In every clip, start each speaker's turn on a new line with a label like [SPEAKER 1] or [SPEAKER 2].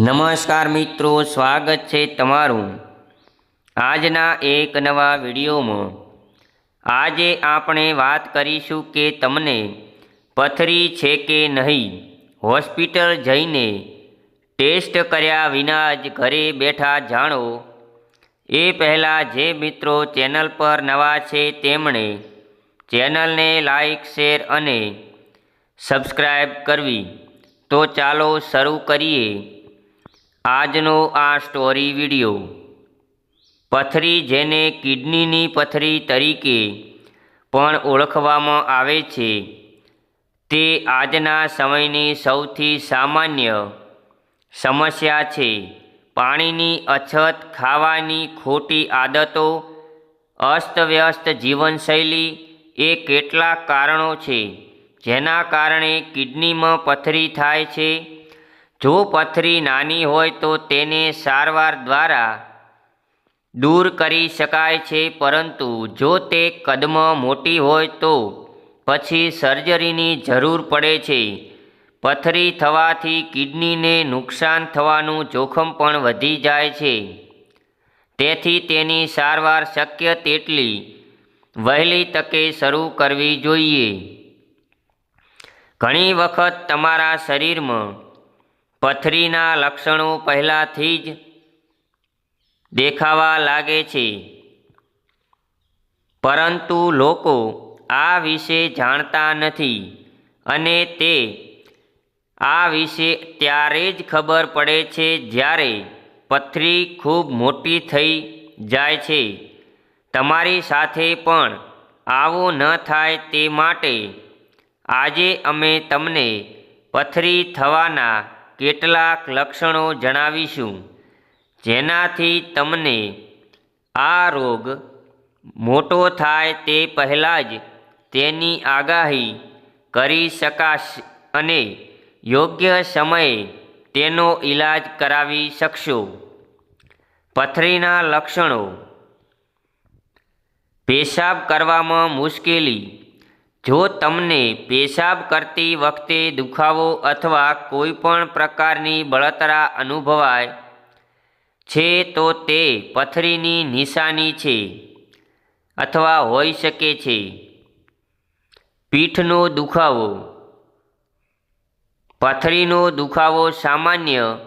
[SPEAKER 1] નમસ્કાર મિત્રો, સ્વાગત છે તમારું આજના એક નવા વિડીયોમાં. આજે આપણે વાત કરીશું કે તમને પથરી છે કે નહીં? હોસ્પિટલ જઈને ટેસ્ટ કર્યા વિના જ ઘરે બેઠા જાણો. એ પહેલાં જે મિત્રો ચેનલ પર નવા છે તેમણે ચેનલને લાઈક, શેર અને સબસ્ક્રાઈબ કરવી. તો ચાલો શરૂ કરીએ. આજનો આ સ્ટોરી વિડિયો પથરી જેને કિડનીની પથરી તરીકે પણ ઓળખવામાં આવે છે, તે આજના સમયની સૌથી સામાન્ય સમસ્યા છે. પાણીની અછત, ખાવાની ખોટી આદતો, અસ્તવ્યસ્ત જીવનશૈલી એ કેટલાક કારણો છે, જેના કારણે કિડનીમાં પથરી થાય છે જો પથરી નાની હોય તો તેને સારવાર દ્વારા દૂર કરી શકાય છે, પરંતુ જો તે કદમાં મોટી હોય તો પછી સર્જરીની જરૂર પડે છે. પથરી થવાથી કિડનીને નુકસાન થવાનું જોખમ પણ વધી જાય છે. તેથી તેની સારવાર શક્ય તેટલી વહેલી તકે શરૂ કરવી જોઈએ. ઘણી વખત તમારા શરીરમાં પથરીના લક્ષણો પહેલાંથી જ દેખાવા લાગે છે. પરંતુ લોકો આ વિશે જાણતા નથી અને તે આ વિશે ત્યારે જ ખબર પડે છે જ્યારે પથરી ખૂબ મોટી થઈ જાય છે. તમારી સાથે પણ આવું ન થાય તે માટે આજે અમે તમને પથરી થવાના કેટલાક લક્ષણો જણાવીશું. જેનાથી તમને આ રોગ મોટો થાય તે પહેલાં જ તેની આગાહી કરી શકાશે અને યોગ્ય સમયે તેનો ઈલાજ કરાવી શકશો. પથરીના લક્ષણો. પેશાબ કરવામાં મુશ્કેલી. જો તમને પેશાબ કરતી વખતે દુખાવો અથવા કોઈપણ પ્રકારની બળતરા અનુભવાય છે તો તે પથરીની નિશાની છે અથવા હોઈ શકે છે. પીઠનો દુખાવો. પથરીનો દુખાવો સામાન્ય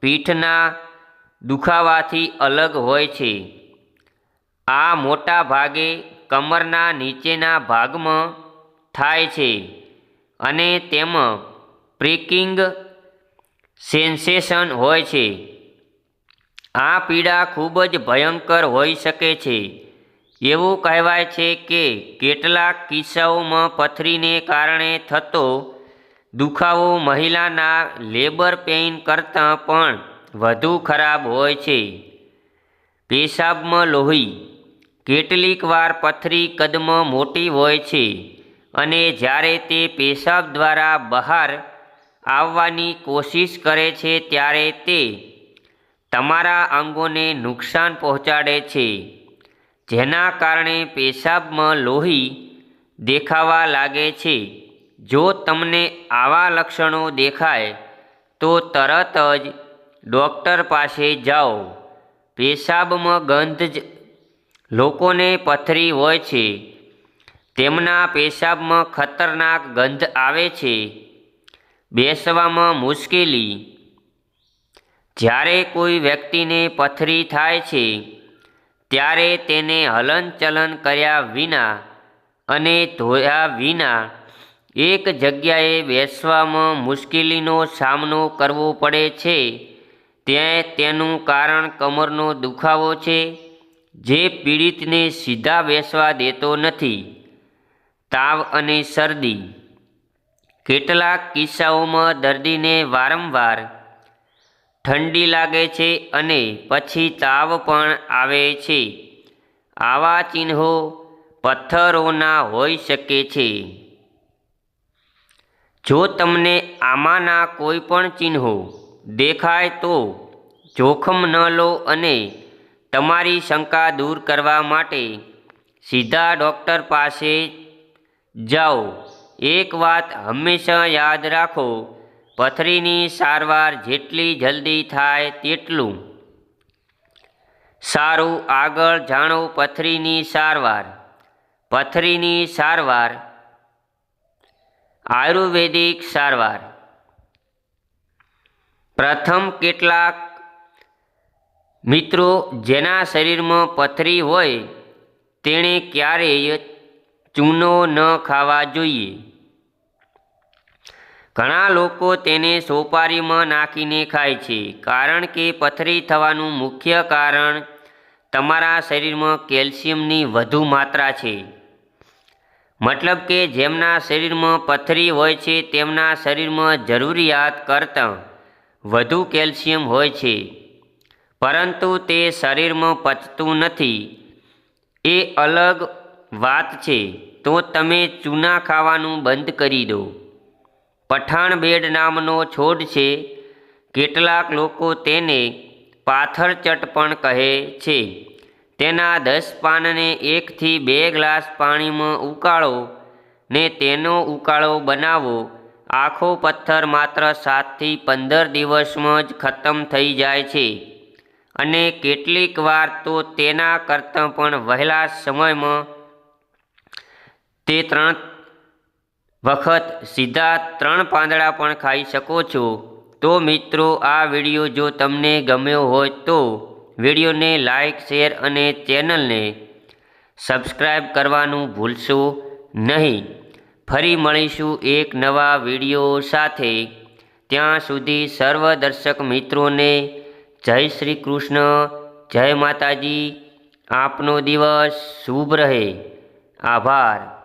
[SPEAKER 1] પીઠના દુખાવાથી અલગ હોય છે. આ મોટા ભાગે કમરના નીચેના ભાગમાં થાય છે અને તેમાં પ્રિકિંગ સેન્સેશન હોય છે. આ પીડા ખૂબ જ ભયંકર હોઈ શકે છે. એવું કહેવાય છે કે કેટલાક કિસ્સાઓમાં પથરીને કારણે થતો દુખાવો મહિલાના લેબર પેઇન કરતાં પણ વધુ ખરાબ હોય છે. પેશાબમાં લોહી. કેટલીક વાર પથરી કદમાં મોટી હોય છે. અને જ્યારે તે પેશાબ દ્વારા બહાર આવવાની કોશિશ કરે છે, ત્યારે તે તમારા અંગોને નુકસાન પહોંચાડે છે, જેના કારણે પેશાબમાં લોહી દેખાવા લાગે છે. જો તમને આવા લક્ષણો દેખાય, તો તરત જ ડૉક્ટર પાસે જાઓ. પેશાબમાં ગંધ જ લોકોને પથરી હોય છે. તેમના પેશાબમાં ખતરનાક ગંધ આવે છે. બેસવામાં મુશ્કેલી. જ્યારે કોઈ વ્યક્તિને પથરી થાય છે, ત્યારે તેને હલનચલન કર્યા વિના અને ધોયા વિના એક જગ્યાએ બેસવામાં મુશ્કેલીનો સામનો કરવો પડે છે. ત્યાં તેનું કારણ કમરનો દુખાવો છે, જે પીડિતને સીધા બેસવા દેતો નથી. તાવ અને શરદી. કેટલાક કિસ્સાઓમાં દર્દીને વારંવાર ઠંડી લાગે છે અને પછી તાવ પણ આવે છે. આવા ચિહ્નો પથ્થરોના હોઈ શકે છે. જો તમને આમાંના કોઈ પણ ચિહ્નો દેખાય તો જોખમ ન લો અને તમારી શંકા દૂર કરવા માટે સીધા ડૉક્ટર પાસે જાઓ. એક વાત હંમેશા યાદ રાખો, પથરીની સારવાર જેટલી જલ્દી થાય તેટલું. સારું આગળ જાણો પથરીની સારવાર. પથરીની સારવાર. આયુર્વેદિક સારવાર. પ્રથમ કેટલાક મિત્રો જેના શરીરમાં પથરી હોય, તેણે ક્યારેય ચૂનો ન ખાવા જોઈએ. ઘણા લોકો તેને સોપારીમાં નાખીને ખાય છે, કારણ કે પથરી થવાનું મુખ્ય કારણ તમારા શરીરમાં કેલ્શિયમની વધુ માત્રા છે. મતલબ કે જેમના શરીરમાં પથરી હોય છે, તેમના શરીરમાં જરૂરિયાત કરતાં વધુ કેલ્શિયમ હોય છે. પરંતુ તે શરીરમાં પચતું નથી. એ અલગ વાત છે, તો તમે ચૂના ખાવાનું બંધ કરી દો. પઠાણ બેડ નામનો છોડ છે, કેટલાક લોકો તેને પાથરચટ પણ કહે છે. તેના દસ પાનને એકથી બે ગ્લાસ પાણીમાં ઉકાળો ને તેનો ઉકાળો બનાવો. આખો પથ્થર માત્ર સાતથી પંદર દિવસમાં જ ખતમ થઈ જાય છે. અને કેટલીક વાર તો તેના કરતાં પણ વહેલા સમયમાં તે ત્રણ વખત સીધા ત્રણ પાંદડા પણ ખાઈ શકો છો. તો મિત્રો, આ વીડિયો જો તમને ગમ્યો હોય તો વિડીયોને લાઈક, શેર અને ચેનલને સબસ્ક્રાઈબ કરવાનું ભૂલશો નહીં. ફરી મળીશું એક નવા વીડિયો સાથે. ત્યાં સુધી સર્વ દર્શક મિત્રોને જય શ્રી કૃષ્ણ, જય માતાજી. આપનો દિવસ શુભ રહે. આભાર.